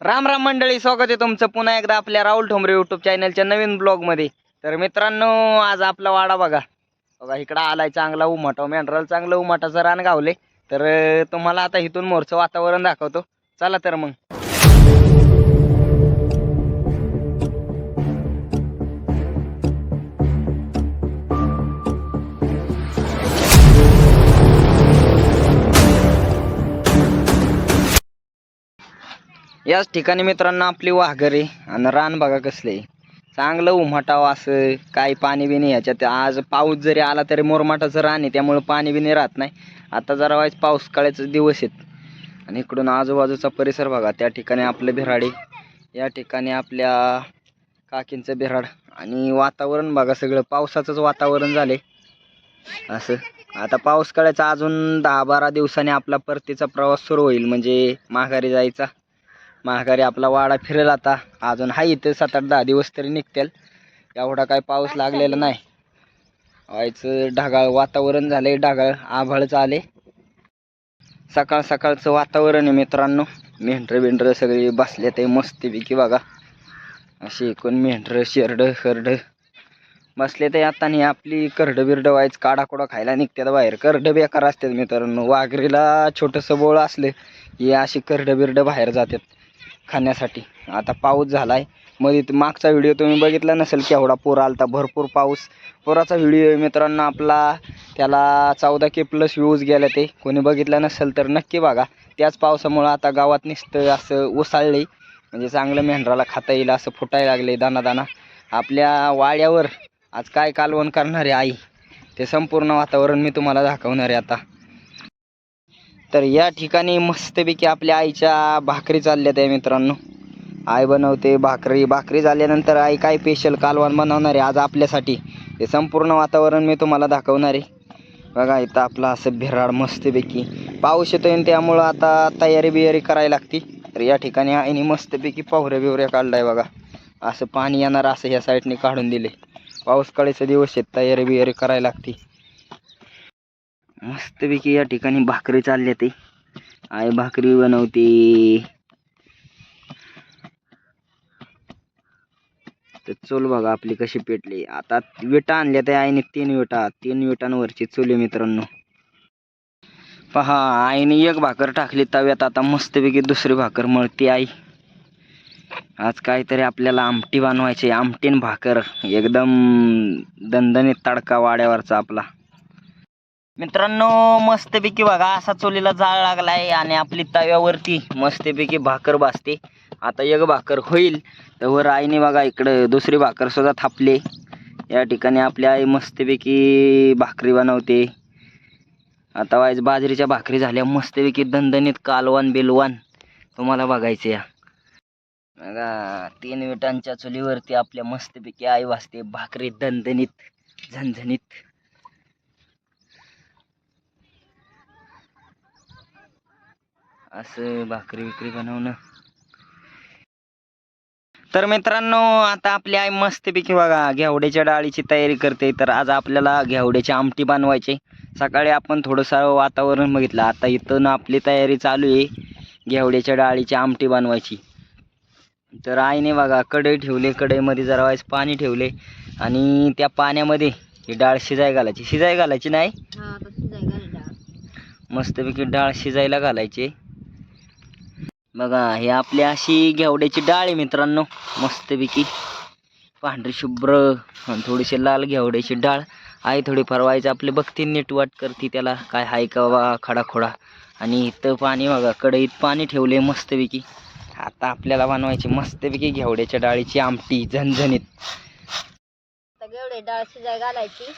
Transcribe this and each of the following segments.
राम राम मंडळी स्वागत आहे तुमचं पुन्हा एकदा आपल्या राहुल ठोंबरे युट्यूब चॅनलच्या नवीन ब्लॉगमध्ये तर मित्रांनो आज आपला वाडा बघा. बघा इकडं आलाय चांगला उमाटा. मेंढराला हो, चांगलं उमाटाचं रान गावले तर तुम्हाला आता इथून मोरचं वातावरण दाखवतो. चला तर मग. याच ठिकाणी मित्रांनो आपली वाघरे आहे आणि रान बघा कसलं. आहे चांगलं उमटाव असं काही पाणी बिणी ह्याच्यात. आज पाऊस जरी आला तरी मोरमाटाचं रान आहे त्यामुळं पाणी बिणी राहत नाही. आता जरा वाईस पाऊस दिवस आहेत. आणि इकडून आजूबाजूचा परिसर बघा त्या ठिकाणी आपलं बिराडे या ठिकाणी आपल्या काकींचं बिराड. आणि वातावरण बघा सगळं पावसाचंच वातावरण झाले असं. आता पाऊस काळाचा अजून दहा बारा दिवसांनी आपला परतीचा प्रवास सुरू होईल म्हणजे माघारी जायचा. माघारी आपला वाडा फिरेल आता. अजून हाय इथं सात आठ दहा दिवस तरी निघतील. एवढा काय पाऊस लागलेला नाही. व्हायचं ढगाळ वातावरण झालंय ढगाळ आभाळच आले सकाळ सकाळचं वातावरण आहे मित्रांनो. मेंढरं बिंढरं सगळी बसले ते मस्तपैकी बघा. अशी एकूण मेंढरं शेरडं खरडं बसले ते आता नाही आपली करडं बिरडं व्हायचं काडाकोडा खायला निघतात बाहेर. करडं बेकार असतात मित्रांनो. वाघरीला छोटंसं बोळ असलं की अशी करडं बिरडं बाहेर जातात. खाण्यासाठी. आता पाऊस झाला आहे मध्ये मागचा व्हिडिओ तुम्ही बघितला नसेल केवढा पूर आलता भरपूर पाऊस. पुराचा व्हिडिओ मित्रांनो आपला. त्याला चौदा के प्लस व्ह्यूज गेले ते. कोणी बघितलं नसेल तर नक्की बघा. त्याच पावसामुळं आता गावात नुसतं असं उसाळले म्हणजे चांगलं मेंढराला खाता येईल असं फुटायला लागले दाना दाना आपल्या वाड्यावर आज काय कालवण करणार आहे आई? ते संपूर्ण वातावरण मी तुम्हाला दाखवणार आहे आता. तर या ठिकाणी मस्तपैकी आपल्या आईच्या भाकरी चालल्यात आहे मित्रांनो. आई बनवते भाकरी. भाकरी झाल्यानंतर आई काय स्पेशल कालवण बनवणार आहे आज आपल्यासाठी? हे संपूर्ण वातावरण मी तुम्हाला दाखवणार आहे. बघा इथं आपला असं भिराड मस्तपैकी. पाऊस येतोय आणि त्यामुळं आता तयारी बियारी करायला लागती. तर या ठिकाणी आईने मस्तपैकी पावऱ्या बिवऱ्या काढलाय बघा. असं पाणी येणार असं ह्या साईडने काढून दिले. पाऊस काळीचे दिवस आहेत तयारी बियारी करायला लागती. मस्तपैकी या ठिकाणी भाकरी चालल्या ते. आई भाकरी बनवते. तर चूल बघा आपली कशी पेटली. आता विटा आणल्या त्या आईने तीन विटा. तीन विटांवरची चूल मित्रांनो. पहा आईने एक भाकर टाकली तव्यात. आता मस्तपैकी दुसरी भाकर मळती आई. आज काहीतरी आपल्याला आमटी बनवायची. आमटीन भाकर. एकदम दणदणीत तडका वाड्यावरचा आपला. मित्रांनो मस्तपैकी बघा असा चुलीला जाळ लागलाय आणि आपली तव्यावरती मस्तपैकी भाकर भाजते आता एक भाकर होईल तर वर आईने बघा इकडं दुसरी भाकर सुद्धा थापले. या ठिकाणी आपली आई मस्तपैकी भाकरी बनवते. आता वाईज बाजरीच्या भाकरी झाल्या मस्तपैकी दणदणीत कालवान बिलवान तुम्हाला बघायचे या. बघा तीन विटांच्या चुलीवरती आपल्या मस्तपैकी आई वाजते भाकरी दणदणीत झणझणीत. असं भाकरी विक्री बनवणं. तर मित्रांनो आता आपली आई मस्तपैकी बघा घेवड्याच्या डाळीची तयारी करते. तर आज आपल्याला घेवड्याची आमटी बनवायची. सकाळी आपण थोडंसं वातावरण बघितलं. आता इथून आपली तयारी चालू आहे घेवड्याच्या डाळीची आमटी बनवायची. तर आईने बघा कढई ठेवले कढईमध्ये जरा वाईस पाणी ठेवले. आणि त्या पाण्यामध्ये ही डाळ शिजाय घालायची. शिजाय घालायची नाही? मस्तपैकी डाळ शिजायला घालायची. बघा हे आपली अशी घेवड्याची डाळ आहे मित्रांनो. मस्तपैकी पांढरी शुभ्र आणि थोडीशी लाल घेवड्याची डाळ. आई थोडी फरवायचं आपले बघते नीट वाट करते त्याला काय हाय का बा खडाखोडा. आणि इथं पाणी बघा कढईत पाणी ठेवले मस्तपैकी. आता आपल्याला बनवायची मस्तपैकी घेवड्याच्या डाळीची आमटी झणझणीत. आता गेवढे डाळ शिजाय घालायची.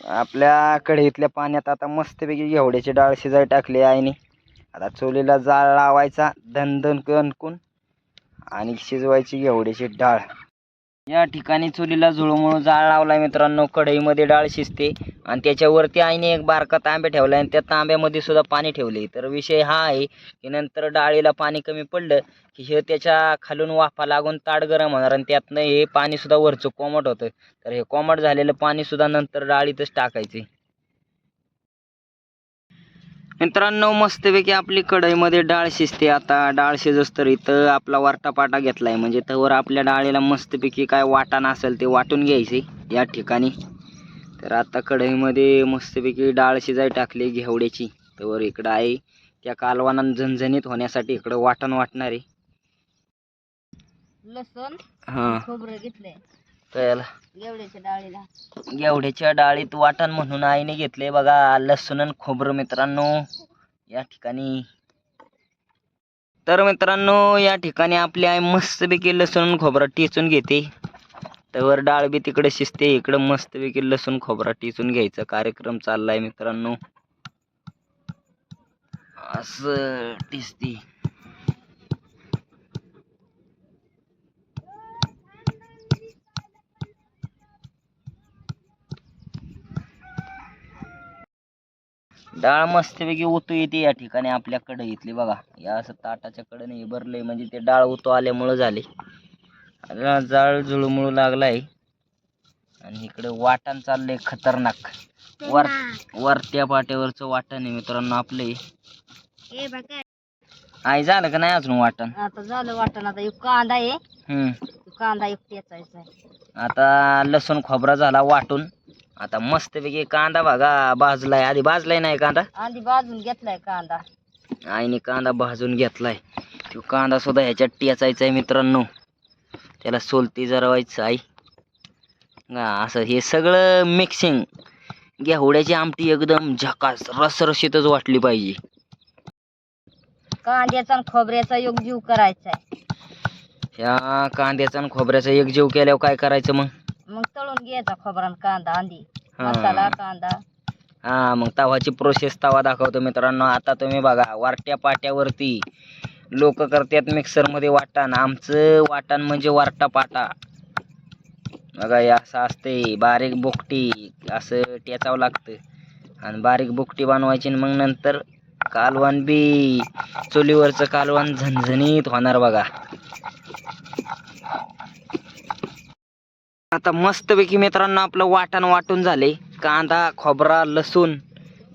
आपल्या कढईतल्या पाण्यात आता मस्तपैकी घेवड्याची डाळ शिजाय टाकली आईने. आता चुलीला जाळ लावायचा धनधन कणकून आणि शिजवायची घेवड्याची डाळ. या ठिकाणी चुलीला झुळमुळू जाळ लावलाय मित्रांनो. कढईमध्ये डाळ शिजते आणि त्याच्यावरती आईने एक बारका तांब्या ठेवला आणि त्या तांब्यामध्ये सुद्धा पाणी ठेवले. तर विषय हा आहे की नंतर डाळीला पाणी कमी पडलं की हे त्याच्या खालून वाफा लागून ताड गरम होणार आणि त्यातनं हे पाणीसुद्धा वरचं कोमट होतं. तर हे कोमट झालेलं पाणीसुद्धा नंतर डाळीतच टाकायचे. मित्रांनो मस्तपैकी आपली कढईमध्ये डाळ शिजते आता. डाळ शिजस तर इथं आपला वाटापाटा घेतलाय. म्हणजे त्यावर आपल्या डाळीला मस्तपैकी काय वाटण असेल ते वाटून घ्यायचे या ठिकाणी. तर आता कढईमध्ये मस्तपैकी डाळ शिजाय टाकली घेवड्याची. त्यावर इकडं आहे. त्या कालवाना झणझणीत होण्यासाठी इकडं वाटण वाटणार. आहे लसूण हां. खोबरं घेतलंय. त्याला. एवढ्याच्या डाळीला. डाळीत वाटण म्हणून आईने घेतले बघा लसूण आणि खोबरं मित्रांनो. या ठिकाणी. तर मित्रांनो या ठिकाणी आपली आई मस्तपैकी लसूण आणि खोबरं टिचून घेते. त्यावर डाळ बी तिकडे शिजते इकडं मस्तपैकी लसूण खोबरं टिचून घ्यायचा. कार्यक्रम चाललाय मित्रांनो. असं टिचते. डाळ मस्तपैकी उतू येते या ठिकाणी आपल्या कढईतली बघा. या असं ताटाच्या कडेने भरलंय म्हणजे ते डाळ उतू आल्यामुळं झाले. जाळ जुळमुळू लागलाय. आणि इकडे वाटण चाललंय खतरनाक. वर वरत्या पाट्यावरचं वाटण आहे मित्रांनो आपले आई झालं का नाही अजून वाटण? आता झालं वाटण आता एक कांदा आहे. हम्म. कांदा एक आता लसूण खोबरा झाला वाटून. आता मस्तपैकी कांदा बघा भाजलाय. आधी भाजलाय नाही कांदा? आधी भाजून घेतलाय कांदा. आईने कांदा भाजून घेतलाय. तो कांदा सुद्धा ह्याच्यात टेचायचा आहे मित्रांनो. त्याला सोलती जरवायचं आई असं हे सगळं मिक्सिंग घेवड्याची आमटी एकदम झकास रसरशीतच वाटली पाहिजे. कांद्याचा आणि खोबऱ्याचा योग जीव करायचा ह्या कांद्याचा आणि खोबऱ्याचा एक जीव केल्यावर काय करायचं मग? तळून घ्यायचा खोबरा आणि कांदा आधी हा. मसाला कांदा. हा मग तवाची प्रोसेस तवा दाखवतो मित्रांनो. आता तुम्ही बघा वारट्या पाट्यावरती लोक करतात मिक्सरमध्ये वाटण. आमचं वाटण म्हणजे वारटा पाटा. बघा हे असं असते बारीक बोकटी असं टेचावं लागतं. आणि बारीक बोकटी बनवायची आणि मग नंतर कालवण बी चुलीवरचं कालवण झणझणीत होणार बघा. आता मस्तपैकी मित्रांनो आपलं वाटण वाटून झाले कांदा खोबरा लसूण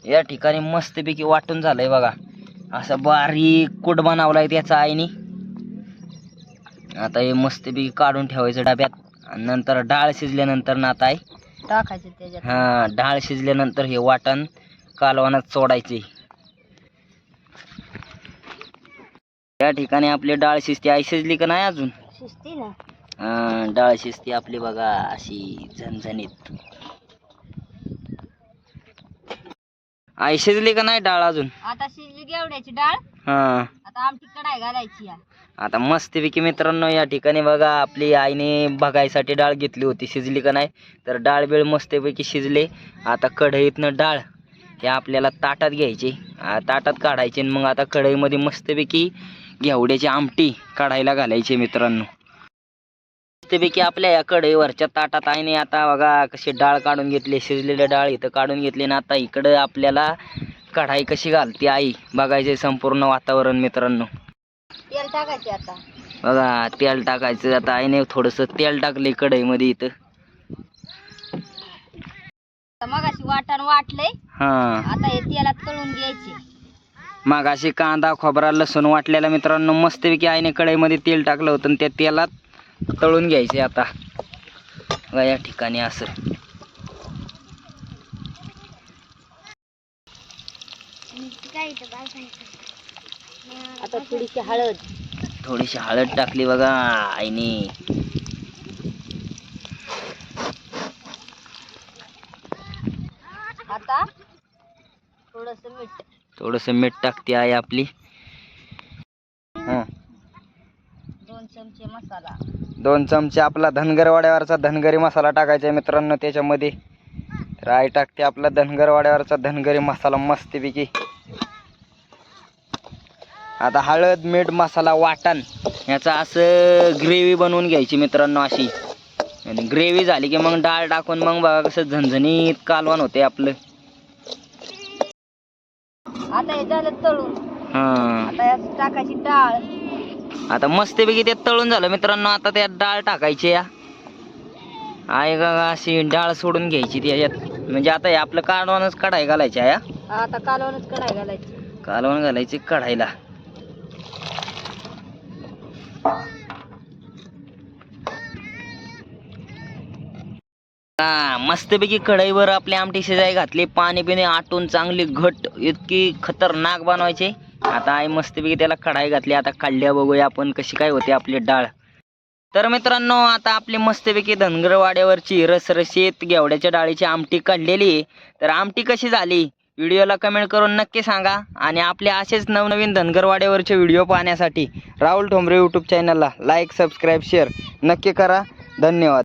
या ठिकाणी मस्तपैकी वाटून झालंय बघा. असं बारीक कूट बनवलाय त्याचा आईनी. आता हे मस्तपैकी काढून ठेवायचं डब्यात. आणि नंतर डाळ शिजल्यानंतर ना आता आहे टाकायचे त्याच्यात. हा डाळ शिजल्यानंतर हे वाटण कालवणात सोडायचे. या ठिकाणी आपली डाळ शिजते. आई शिजली का नाही अजून? शिजती ना. डाळ शिजते आपली बघा अशी झणझणीत. आई शिजली का नाही डाळ अजून? आता शिजली घेवड्याची डाळ. हा. आता आमटी कढाई घालायची आता मस्तपैकी मित्रांनो या ठिकाणी बघा आपली आईने बघायसाठी डाळ घेतली होती. शिजली का नाही? तर डाळ बिळ मस्तपैकी शिजले. आता कढईतनं डाळ हे आपल्याला ताटात घ्यायची. आ, ताटात काढायची आणि मग आता कढईमध्ये मस्तपैकी घेवड्याची आमटी काढायला घालायची मित्रांनो. मस्तपैकी आपल्या या कढईवरच्या ताटात आईने आता बघा कशी डाळ काढून घेतली शिजलेली डाळ इथं काढून घेतली ना आता इकडं आपल्याला कढाई कशी घालते आई? बघायचे संपूर्ण वातावरण मित्रांनो. तेल टाकायचे आता. बघा तेल टाकायचं आता आईने थोडंसं तेल टाकले कढईमध्ये इथं. आता मगाशी वाटण वाटलंय. हां. आता हे तेलात तळून घ्यायचे. मग अशी कांदा खोबरा लसूण वाटलेला मित्रांनो मस्तपैकी आईने कढईमध्ये तेल टाकलं होतं आणि त्या तेलात तळून घ्यायचे आता. बघा या ठिकाणी असं. आता थोडीशी हळद. थोडीशी हळद टाकली बघा आईने. आता थोडस मीठ. थोडंसं मीठ टाकते आई आपली हां दोन चमचे मसाला. दोन चमचे आपला धनगरवाड्यावरचा धनगरी मसाला टाकायचा आहे मित्रांनो त्याच्यामध्ये. तर आई टाकते आपला धनगरवाड्यावरचा धनगरी मसाला मस्तपैकी. आता हळद मीठ मसाला वाटण याचा असं ग्रेव्ही बनवून घ्यायची मित्रांनो अशी. आणि ग्रेव्ही झाली की मग डाळ टाकून मग बघा कसं झणझणीत कालवण होते आपलं. आता हे झालं तळून. हां. आता यात टाकायची डाळ. आता मस्तपैकी ते तळून झालं. मित्रांनो आता त्यात डाळ टाकायची या आहे का अशी डाळ सोडून घ्यायची त्याच्यात म्हणजे आता हे आपलं काढूनच कढाई घालायची. आता कालवणच कढाई घालायची. कालवण घालायची कढाईला. हा मस्तपैकी कढईवर आपली आमटी शिजाय घातली. पाणी बिणी आटून चांगली घट इतकी खतरनाक बनवायची. आता आई मस्तपैकी त्याला कढाई घातली. आता काढल्या बघूया आपण कशी काय होते आपली डाळ. तर मित्रांनो आता आपली मस्तपैकी धनगरवाड्यावरची रसरशीत घेवड्याच्या डाळीची आमटी काढलेली आहे. तर आमटी कशी झाली? व्हिडिओला कमेंट करून नक्की सांगा. आणि आपले असेच नवनवीन धनगरवाड्यावरचे व्हिडिओ पाहण्यासाठी राहुल ठोंबरे यूट्यूब चॅनलला लाईक सबस्क्राईब शेअर नक्की करा. धन्यवाद.